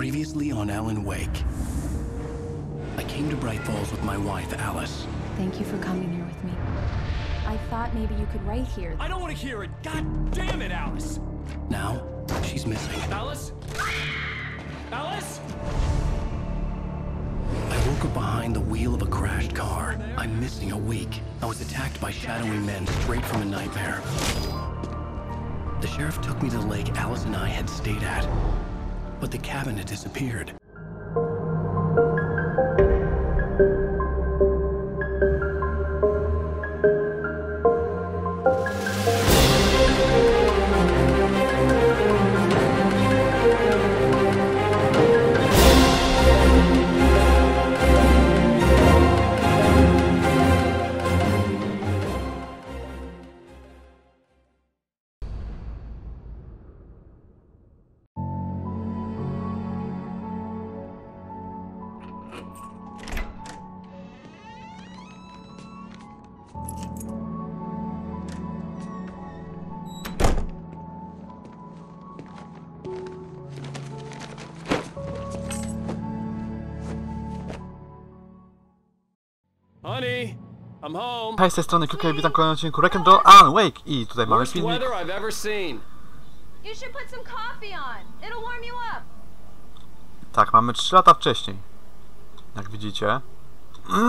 Previously on Alan Wake. I came to Bright Falls with my wife, Alice. Thank you for coming here with me. I thought maybe you could write here. I don't want to hear it. God damn it, Alice. Now, she's missing. Alice? Alice? I woke up behind the wheel of a crashed car. I'm missing a week. I was attacked by shadowy men straight from a nightmare. The sheriff took me to the lake Alice and I had stayed at. But the cabin had disappeared. Hej, z tej strony i witam w kolejnym odcinku Wreck and Roll Alan Wake i tutaj mamy filmik. Tak, mamy 3 lata wcześniej. Jak widzicie.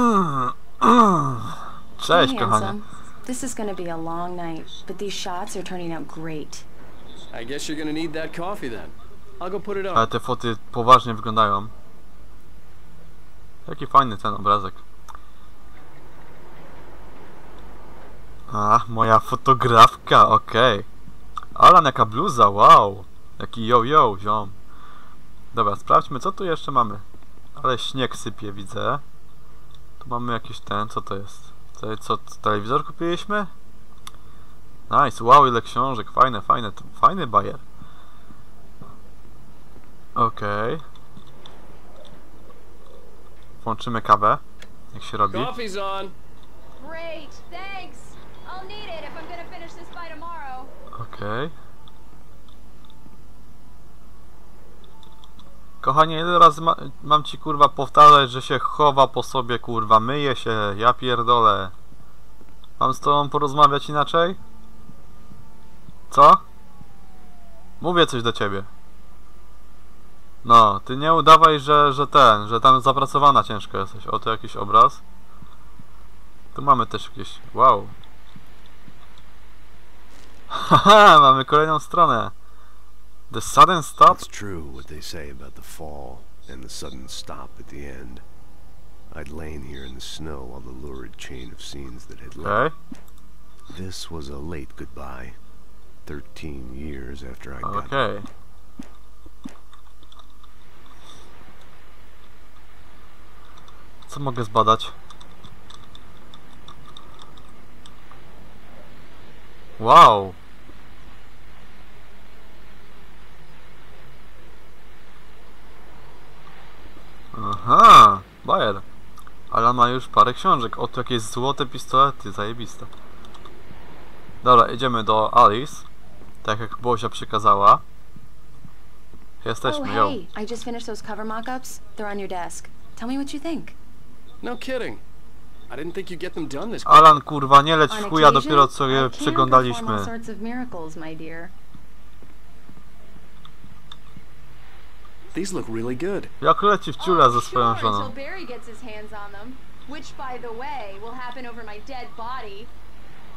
Cześć, kochanie. This is gonna be a long night, but these shots are turning out great. I guess you're gonna need that coffee then. I'll go put it Ale te foty poważnie wyglądają. Jaki fajny ten obrazek. A, moja fotografka, okej. Alan, jaka bluza, wow. Jaki yo yo, ziom. Dobra, sprawdźmy, co tu jeszcze mamy. Ale śnieg sypie, widzę. Tu mamy jakiś ten, co to jest? Co, co telewizor kupiliśmy? Nice, wow, ile książek, fajne, fajne, to fajny bajer. Okej. Włączymy kawę. Jak się robi. Coffee's on. Great, thanks. I'll need it if I'm gonna finish this by tomorrow. Okej. Kochanie, ile razy ma mam ci kurwa powtarzać, że się chowa po sobie kurwa, myje się, ja pierdolę. Mam z tobą porozmawiać inaczej? Co? Mówię coś do ciebie. No, ty nie udawaj, że, że ten, że tam zapracowana ciężko jesteś. Oto jakiś obraz. Tu mamy też jakieś... Wow. Haha, mamy kolejną stronę. The sudden stop. It's true what they say about the fall and the sudden stop at the end. I'd lain here in the snow while the lurid chain of scenes that had led. Okej. This was a late goodbye. Thirteen years after I got Okej. Co mogę zbadać? Wow. Aha, Bayer. Ale ma już parę książek. Oto jakieś złote pistolety, zajebiste. Dobra, idziemy do Alice. Tak jak Bozia przykazała. Oh, Jesteśmy, yo. hey, I just finished those cover mock-ups. They're on your desk. Tell me what you think. No kidding. I didn't think you'd get them done this. Alan, kurwa, nie leć w chuja dopiero co je przeglądaliśmy. These look really good. Jak leci w ciula ze oh, swoją sure, żoną. until Barry gets his hands on them. Which, by the way, will happen over my dead body.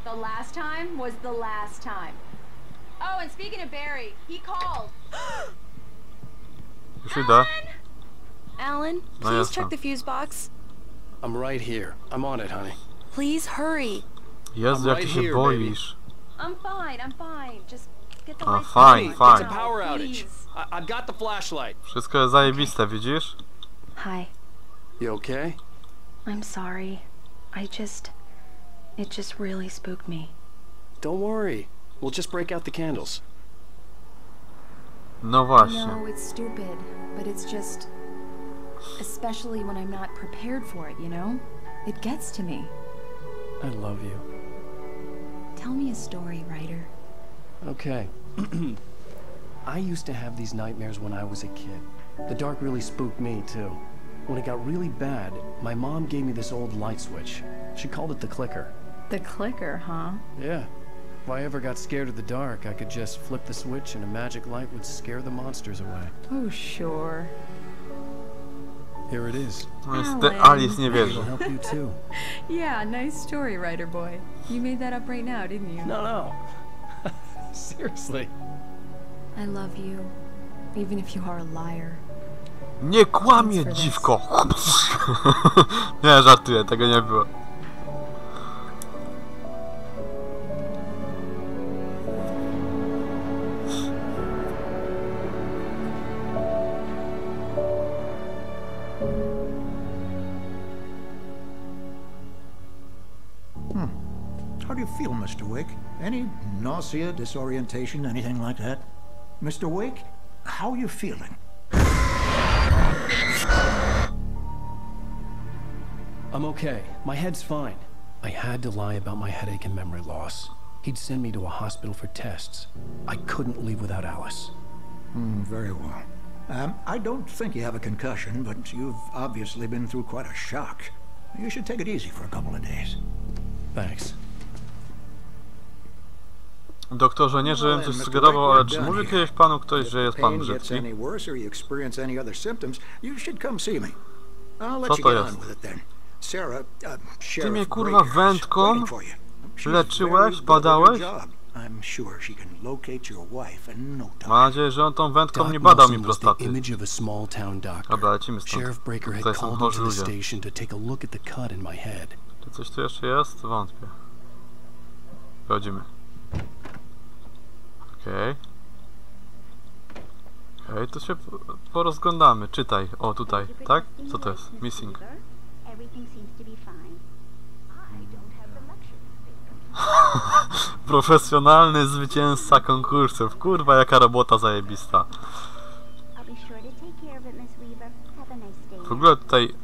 The last time was the last time. Oh, and speaking of Barry, he called. Już idę. Alan, No please jasne. check the fuse box. I'm right here. I'm on it, honey. Please hurry. Jezu, I'm jak right ty się here, boisz. I'm fine, I'm fine. Just get the lights fine, on. fine. It's a power outage. Please. I, I've got the flashlight. Wszystko jest zajebiste, widzisz? Hi, You okay? I'm sorry. I just... It just really spooked me. Don't worry. We'll just break out the candles. No właśnie. No, it's stupid, but it's just... Especially when I'm not prepared for it, you know? It gets to me. I love you. Tell me a story, writer. Okay. I used to have these nightmares when I was a kid. The dark really spooked me, too. When it got really bad, my mom gave me this old light switch. She called it the clicker. The clicker, huh? Yeah. If I ever got scared of the dark, I could just flip the switch and a magic light would scare the monsters away. Oh, sure. Here it is. No niestety Alan. Alice nie It'll wierzy. help you too. Yeah, nice story, writer boy. You made that up right now, didn't you? No, no. Seriously. I love you, even if you are a liar. Nie kłamie, dziwko! nie, żartuję, tego nie było. Hmm. How do you feel, Mr. Wake? Any nausea, disorientation, anything like that? Mr. Wake, how are you feeling? I'm okay. My head's fine. I had to lie about my headache and memory loss. He'd send me to a hospital for tests. I couldn't leave without Alice. Hmm, very well. Um, I don't think you have a concussion, but you've obviously been through quite a shock. You should take it easy for a couple of days. Thanks. Doktorze, nie żebym coś sugerował, ale czy mówił kiedyś panu ktoś, że jest pan brzydki? Co to jest? Ty mnie kurwa wędką leczyłeś, badałeś? Mam nadzieję, że on tą wędką nie badał mi prostaty. Dobra, lecimy stąd. Tutaj są chorzy ludzie. Czy coś tu jeszcze jest? Wątpię. Chodzimy. Okej. Okay. Ej, to się porozglądamy. Czytaj. O, tutaj, tak? Co to jest? Missing. Profesjonalny zwycięzca konkursów. Kurwa, jaka robota zajebista. W ogóle tutaj,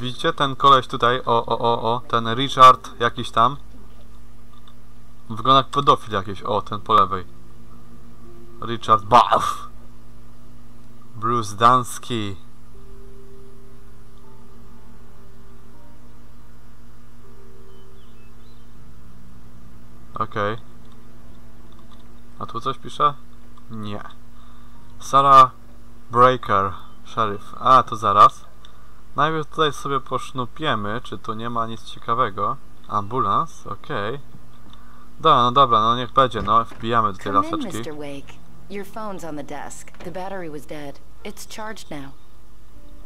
widzicie ten koleś tutaj, o, o, o, o, ten Richard jakiś tam. Wygląda jak pedofil jakiś, o, ten po lewej. Richard Baff. Bruce Dansky. Okej. A tu coś pisze? Nie. Sarah Breaker, sheriff. A, to zaraz. Najpierw tutaj sobie posznupiemy, czy tu nie ma nic ciekawego. Ambulans, okej. Dobra, no dobra, no niech będzie, no wbijamy do tej laseczki. Mr. Wake. Your phone's on the desk. The battery was dead. It's charged now.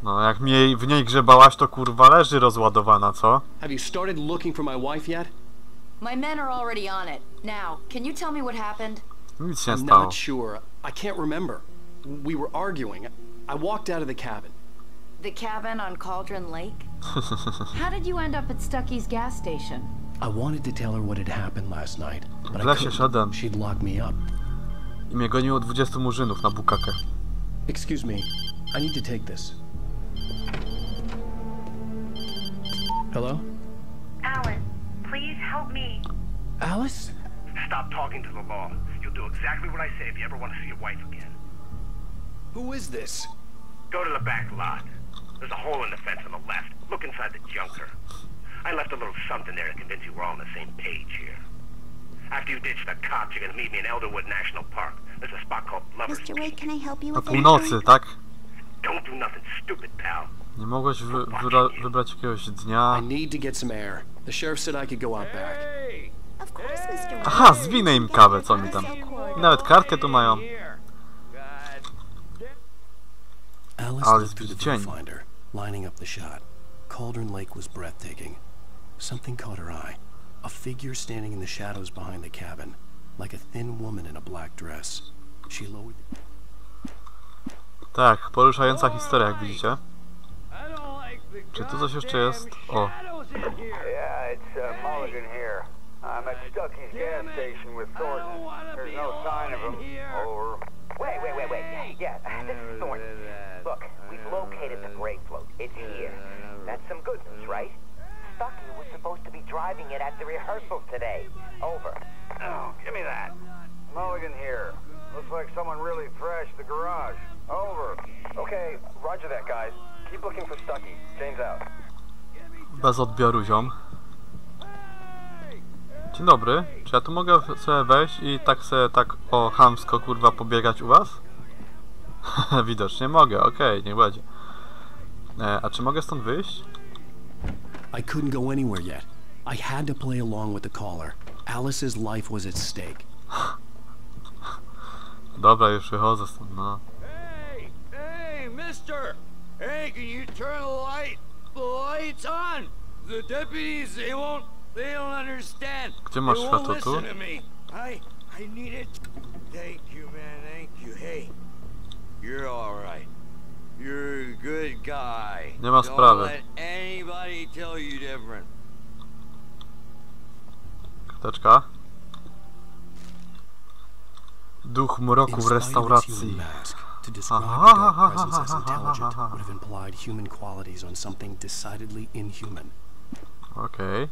No jak mnie, w niej grzebałaś, to kurwa leży rozładowana, co? Have you started looking for my wife yet? My men are already on it. Now, can you tell me what happened? Nic się nie I'm stało. not sure. I can't remember. We were arguing. I walked out of the cabin. The cabin on Cauldron Lake? How did you end up at Stucky's gas station? I wanted to tell her what had happened last night, but W I lesie couldn't. szedłem She'd lock me up. I mnie goniło 20 murzynów na bukakę. Excuse me. I need to take this. Hello? Alan, please help me. Alice? Stop talking to the law. You'll do exactly what I say if you ever want to see your wife again. Who is this? Go to the back lot. There's a hole in the fence on the left. Look inside the junker. I left a little something there to convince you we're all on the same page here. After you ditch the cops, you're gonna meet me in Elderwood National Park. There's a spot called Lover's Mr. Wake, Peak. can I help you Na with północy, anything? tak? Don't do nothing stupid, pal. Nie mogłeś wy, wyra, wybrać jakiegoś dnia. I need to get some air. The sheriff said I could go out back. Of course, Mr. Wake. Aha, zwinę im kawę, co mi tam. I nawet kartkę tu mają. Alice Ale looked through the dzień. viewfinder, lining up the shot. Cauldron Lake was breathtaking. Something caught her eye. A figure standing in the shadows behind the cabin, like a thin woman in a black dress. She lowered. Tak, poruszająca historia, jak widzicie. Czy tu coś jeszcze jest? O, Yeah, it's uh, Mulligan here. I'm at Stucky's gas station with Thornton. There's no sign of him. Over. Wait, wait, wait, wait. Yeah, this is Thornton. Look, we've located the gray float. It's here. That's some good news, right? Stucky was supposed to be driving it at the rehearsal today. Over. Oh, give me that. Mulligan here. Looks like someone really thrashed the garage. Over. Okay, roger that, guys. Keep looking for Stucky. James out. Bez odbioru ziom. Dzień dobry. Czy ja tu mogę sobie wejść i tak sobie tak o chamsko kurwa pobiegać u was? Widocznie mogę, okej, niech będzie. E, a czy mogę stąd wyjść? I couldn't go anywhere yet. I had to play along with the caller. Alice's life was at stake. Dobra, już wychodzę stąd, no. Hey, hey, mister! Hey, can you turn the light? The light's on! The deputies, they won't, they don't understand. Gdzie masz they won't światło tu? listen to me. I, I need it. Thank you, man, thank you. Hey, you're alright. You're a good guy. Nie ma Don't sprawy. let anybody tell you different. Karteczka. Duch mroku w restauracji. to describe Aha, the dark presence as intelligent would have implied human qualities on something decidedly inhuman. Okej.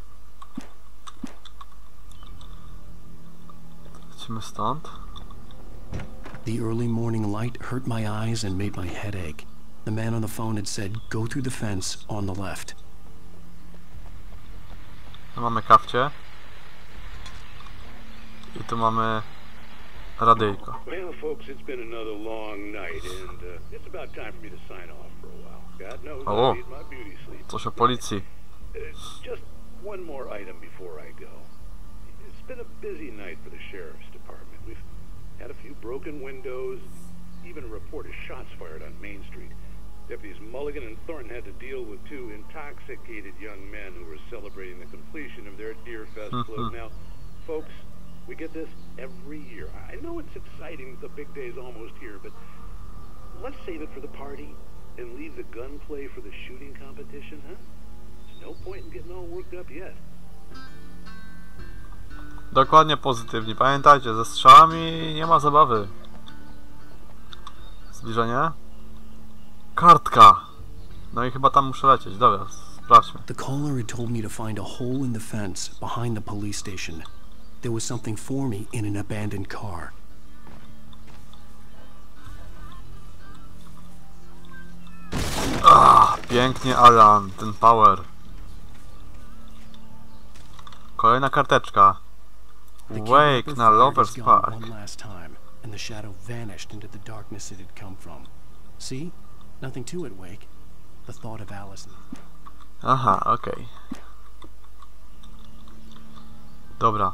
Lecimy stąd. The early morning light hurt my eyes and made my head ache. The man on the phone had said, go through the fence on the left. Tu mamy kawcie. I tu mamy radyjko. Well, folks, it's been another long night, and uh, it's about time for me to sign off for a while. God knows Oh. I need my beauty sleep. Coś o policji. Uh, just one more item before I go. It's been a busy night for the sheriff's department. We've had a few broken windows, even a report of shots fired on Main Street. Deputies Mulligan and Thornton had to deal with two intoxicated young men who were celebrating the completion of their Deer Fest uh-huh. float. Now, folks, we get this every year. I know it's exciting that the big day's almost here, but let's save it for the party and leave the gunplay for the shooting competition, huh? There's no point in getting all worked up yet. Dokładnie pozytywnie. Pamiętajcie, ze strzałami nie ma zabawy. Zbliżenie. Kartka! No i chyba tam muszę lecieć. Dobra, sprawdźmy. The caller had told me to find a hole in the fence behind the police station. There was something for me in an abandoned car. Ah, pięknie Alan, ten power. Kolejna karteczka. Wake na Lovers Park. one last time, and the shadow vanished into the darkness it had come from. See? Nothing to it, Wake. The thought of Allison. Aha, okej. Dobra.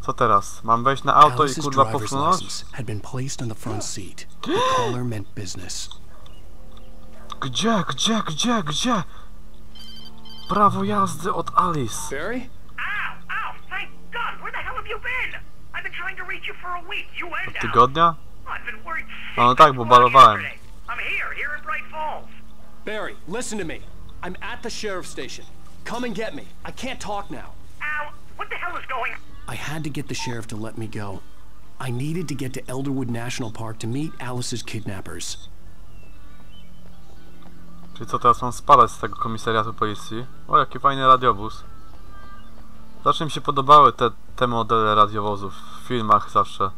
Co teraz? Mam wejść na auto i Alice's kurwa driver's posunąć? license had been placed on the front seat. The caller meant business. Gdzie, gdzie, gdzie, gdzie? Prawo jazdy od Alice. Barry? Ow! Ow! Thank God! Where the hell have you been? I've been trying to reach you for a week. You and. Tygodnia? A no tak, bo balowałem. I'm here, here in Bright Falls. Barry, listen to me. I'm at the sheriff's station. Come and get me. I can't talk now. Al, what the hell is going I had to get the sheriff to let me go. I needed to get to Elderwood National Park to meet Alice's kidnappers. Czyli co, teraz mam spadać z tego komisariatu policji? O, jaki fajny radiowóz. Zawsze mi się podobały te, te modele radiowozów w filmach zawsze.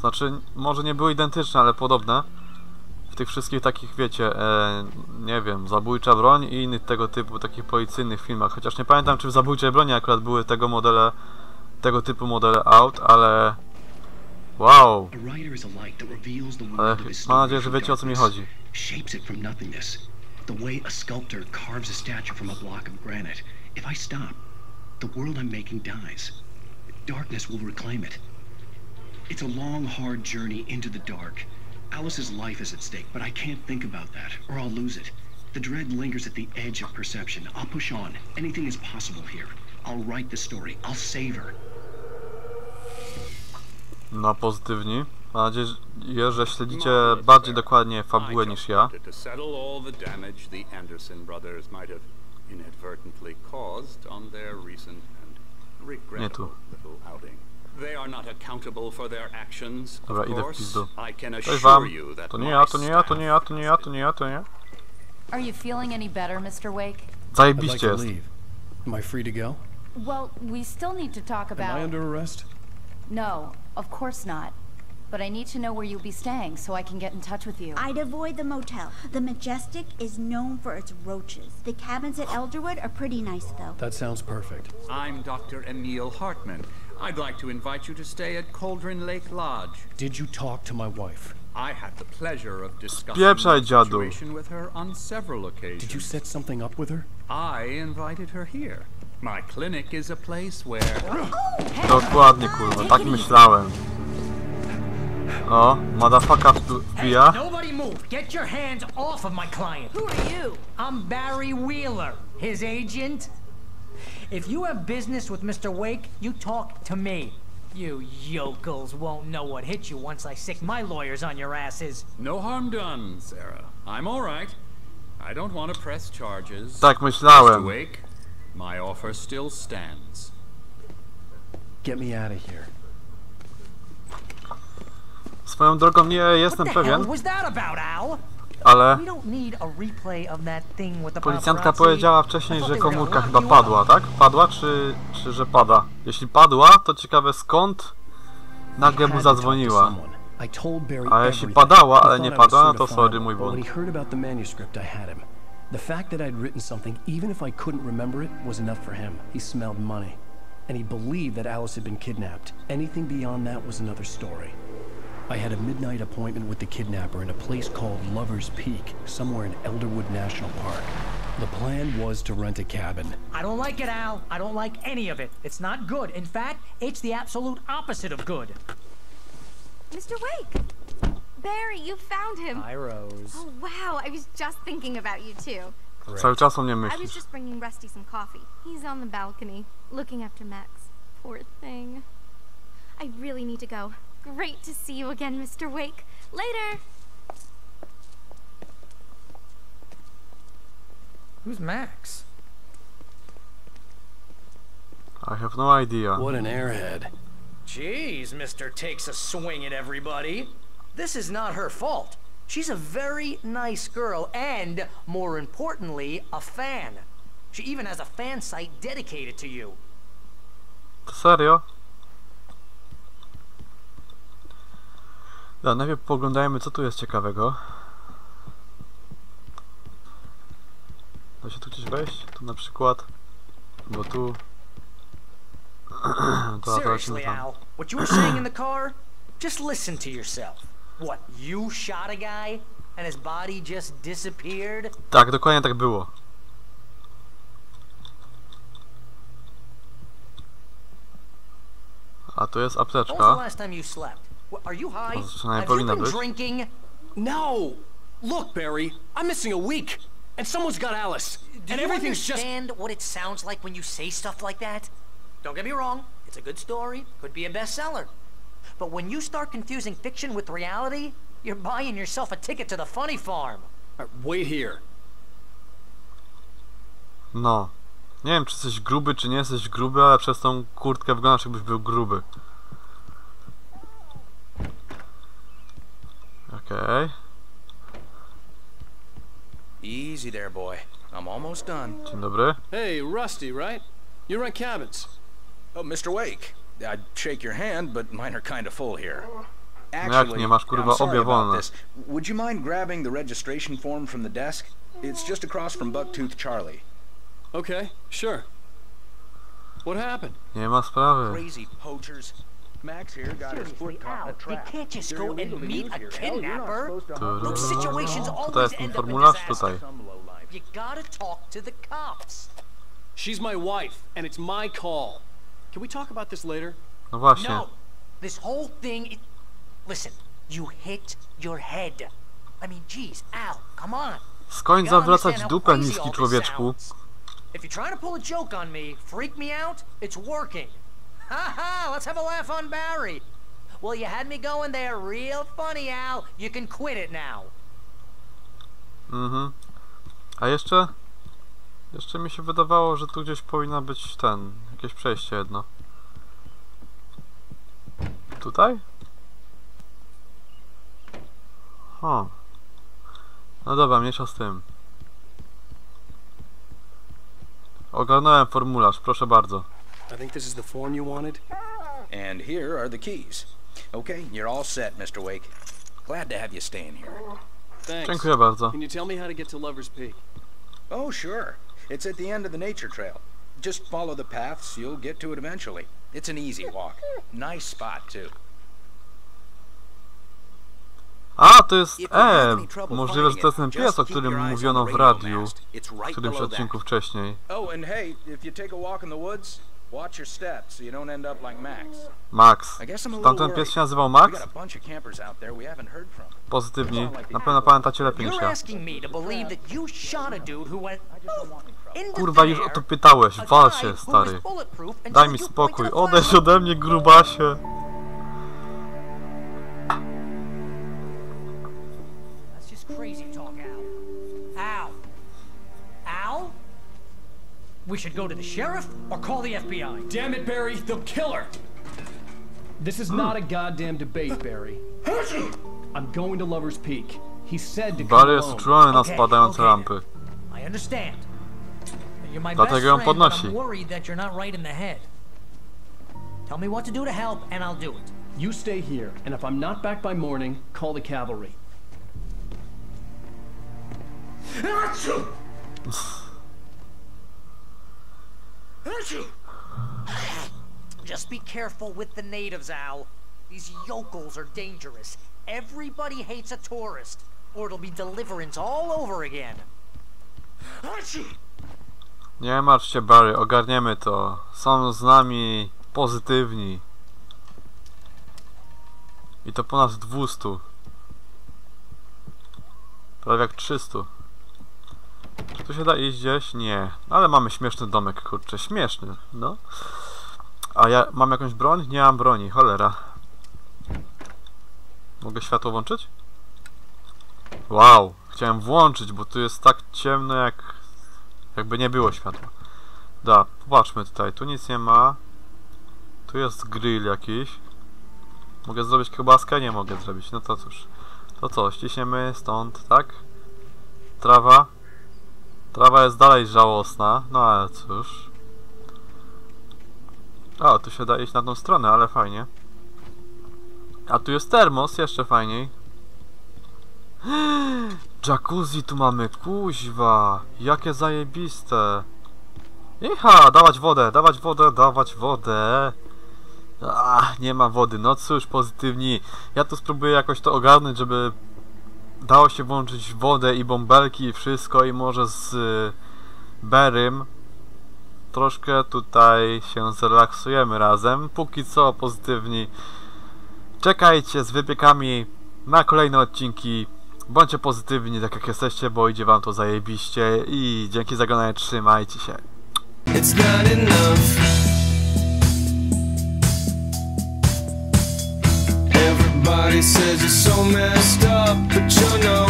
Znaczy, może nie były identyczne, ale podobne. Tych wszystkich takich, wiecie, e, nie wiem, zabójcza broń i innych tego typu, takich policyjnych filmach. Chociaż nie pamiętam, czy w zabójczej broni akurat były tego modele, tego typu modele aut, ale... Wow! Ale mam nadzieję, że wiecie o co mi chodzi. The way a sculptor carves a statue from a block of granite. If I stop, the world I'm making dies. Darkness will reclaim it. It's a long, hard journey into the dark. Alice's life is at stake, but I can't think about that, or I'll lose it. The dread lingers at the edge of perception. I'll push on. Anything is possible here. I'll write the story. I'll save her. No, pozytywni. Mam nadzieję, że śledzicie bardziej dokładnie fabułę niż ja. To settle all the damage the Anderson brothers might have inadvertently caused on their recent and regrettable little outing. They are not accountable for their actions, Dobra, of idę w course. pizdu. I can Cześć assure wam. you that To nie my ja, to nie ja, to staff nie ja, to nie ja, to nie ja, to nie. Are you feeling any better, Mr. Wake? Zajebiście jest. Am I free to go? Well, we still need to talk Am I about. under arrest? No, of course not. but I need to know where you'll be staying so I can get in touch with you. I'd avoid the motel. The Majestic is known for its roaches. The cabins at Elderwood are pretty nice, though. That sounds perfect. I'm Dr. Emil Hartman. I'd like to invite you to stay at Cauldron Lake Lodge. Did you talk to my wife? I had the pleasure of discussing the situation with her on several occasions. Did you set something up with her? I invited her here. My clinic is a place where... Dokładnie, kurwa, tak myślałem. O, madafaka wbija. Nobody move. Get your hands off of my client. Who are you? I'm Barry Wheeler, his agent. If you have business with Mr. Wake, you talk to me. You yokels won't know what hit you once I sick my lawyers on your asses. No harm done, Sarah. I'm all right. I don't want to press charges. Tak myślałem. Mr. Wake, my offer still stands. Get me out of here. Swoją drogą nie jestem What the hell was that about, Al? Ale policjantka powiedziała wcześniej, że komórka chyba padła, tak? Padła, czy, czy że pada? Jeśli padła, to ciekawe skąd nagle mu zadzwoniła. A jeśli padała, ale nie padła, no to sorry, mój błąd. The fact that I'd written something, even if I couldn't remember it, was enough for him. He smelled money. And he believed that Alice had been kidnapped. Anything beyond that was another story. I had a midnight appointment with the kidnapper in a place called Lover's Peak, somewhere in Elderwood National Park. The plan was to rent a cabin. I don't like it, Al. I don't like any of it. It's not good. In fact, it's the absolute opposite of good. Mr. Wake! Barry, you found him! Hi, Rose. Oh, wow. I was just thinking about you, too. Great. Cały czas o mnie I was just bringing Rusty some coffee. He's on the balcony, looking after Max. Poor thing. I really need to go. Great to see you again, Mr. Wake. Later! Who's Max? I have no idea. What an airhead. Jeez, Mr. Takes a swing at everybody. This is not her fault. She's a very nice girl and, more importantly, a fan. She even has a fan site dedicated to you. To serio? Da, najpierw poglądajmy co tu jest ciekawego. Da się tu gdzieś wejść? Tu na przykład. Bo tu... to lecimy Seriously. Al, what you were saying in the car? Just listen to yourself. What, you shot a guy and his body just disappeared? Tak, dokładnie tak było. A tu jest apteczka. Last time you slept? Wh- Are you high? Have you been drinking? No! Look, Barry, I'm missing a week, and someone's got Alice, Do and everything's just. understand what it sounds like when you say stuff like that? Don't get me wrong, it's a good story, could be a bestseller. But when you start confusing fiction with reality, you're buying yourself a ticket to the funny farm. All right, wait here. No. Nie wiem, czy jesteś gruby, czy nie jesteś gruby, ale przez tą kurtkę wyglądasz, jakbyś był gruby. Okej. Easy there, boy. I'm almost done. Dzień dobry. Hey, Rusty, right? You rent cabins. Oh, Mr. Wake. I'd shake your hand, but mine are kind of full here. jak nie masz, kurwa, I'm sorry obie about wolne. this. Would you mind grabbing the registration form from the desk? It's just across from Bucktooth Charlie. Okay, sure. What happened? Nie ma sprawy. Crazy poachers. Max here got his foot caught in a trap. can't just go and meet a kidnapper. Those situations always end up in disaster. You gotta talk to the cops. She's my wife, and it's my call. Can we talk about this later? No właśnie. No, this whole thing. It... Listen, you hit your head. I mean, geez, Al, come on. Skończ zawracać dupę, niski człowieczku. If you're trying to pull a joke on me, freak me out, it's working. Ha ha! Let's have a laugh on Barry. Well, you had me going there real funny, Al. You can quit it now. Mhm. A jeszcze... Jeszcze mi się wydawało, że tu gdzieś powinna być ten... Jakieś przejście jedno. Tutaj? O. No dobra, mniejsza z tym. Ogarnąłem formularz, proszę bardzo. I think this is the form you wanted. And here are the keys. Okay, you're all set, Mr. Wake. Glad to have you staying here. Thanks. Dziękuję bardzo. Can you tell me how to get to Lover's Peak? Oh, sure. It's at the end of the nature trail. Just follow the paths, you'll get to it eventually. It's an easy walk. Nice spot, too. A, to jest E! Możliwe, że to jest ten pies, o którym mówiono w radiu w którymś odcinku wcześniej. Oh, and hey, if you take a walk in the woods, Watch your so you don't end up like Max. Max. Tamten pies się nazywał Max? Pozytywni. Na pewno pamiętacie lepiej niż ja. Kurwa, już o to pytałeś. Wal się, stary. Daj mi spokój. Odejdź ode mnie, grubasie. We should go to the sheriff or call the FBI. Damn it, Barry, they'll kill her! This is not a goddamn debate, Barry. I'm going to Lover's Peak. He said to come Barry jest uczulony na Okay, spadające okay. rampy. I understand. You're my Dlatego best friend, podnosi. I'm worried that you're not right in the head. Tell me what to do to help, and I'll do it. You stay here, and if I'm not back by morning, call the cavalry. Just be careful with the natives, Al. These yokels are dangerous. Everybody hates a tourist, or it'll be deliverance all over again. Nie martw się, Barry, ogarniemy to. Są z nami pozytywni. I to ponad 200. Prawie jak 300. Czy tu się da iść gdzieś? Nie. Ale mamy śmieszny domek, kurczę. Śmieszny, no. A ja mam jakąś broń? Nie mam broni, cholera. Mogę światło włączyć? Wow, chciałem włączyć, bo tu jest tak ciemno jak... Jakby nie było światła. Da, popatrzmy tutaj, tu nic nie ma. Tu jest grill jakiś. Mogę zrobić kiełbaskę? Nie mogę zrobić, no to cóż. To co, ściśniemy stąd, tak? Trawa. Trawa jest dalej żałosna, no ale cóż. O, tu się da iść na tą stronę, ale fajnie. A tu jest termos, jeszcze fajniej. Jacuzzi tu mamy, kuźwa. Jakie zajebiste. Iha, dawać wodę, dawać wodę, dawać wodę. Ach, nie ma wody. No cóż, pozytywni. Ja tu spróbuję jakoś to ogarnąć, żeby dało się włączyć wodę i bąbelki i wszystko i może z y, Berym troszkę tutaj się zrelaksujemy razem. Póki co pozytywni. Czekajcie z wypiekami na kolejne odcinki. Bądźcie pozytywni, tak jak jesteście, bo idzie wam to zajebiście i dzięki za oglądanie, trzymajcie się. Everybody says you're so messed up, but you're no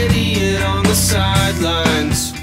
idiot on the sidelines.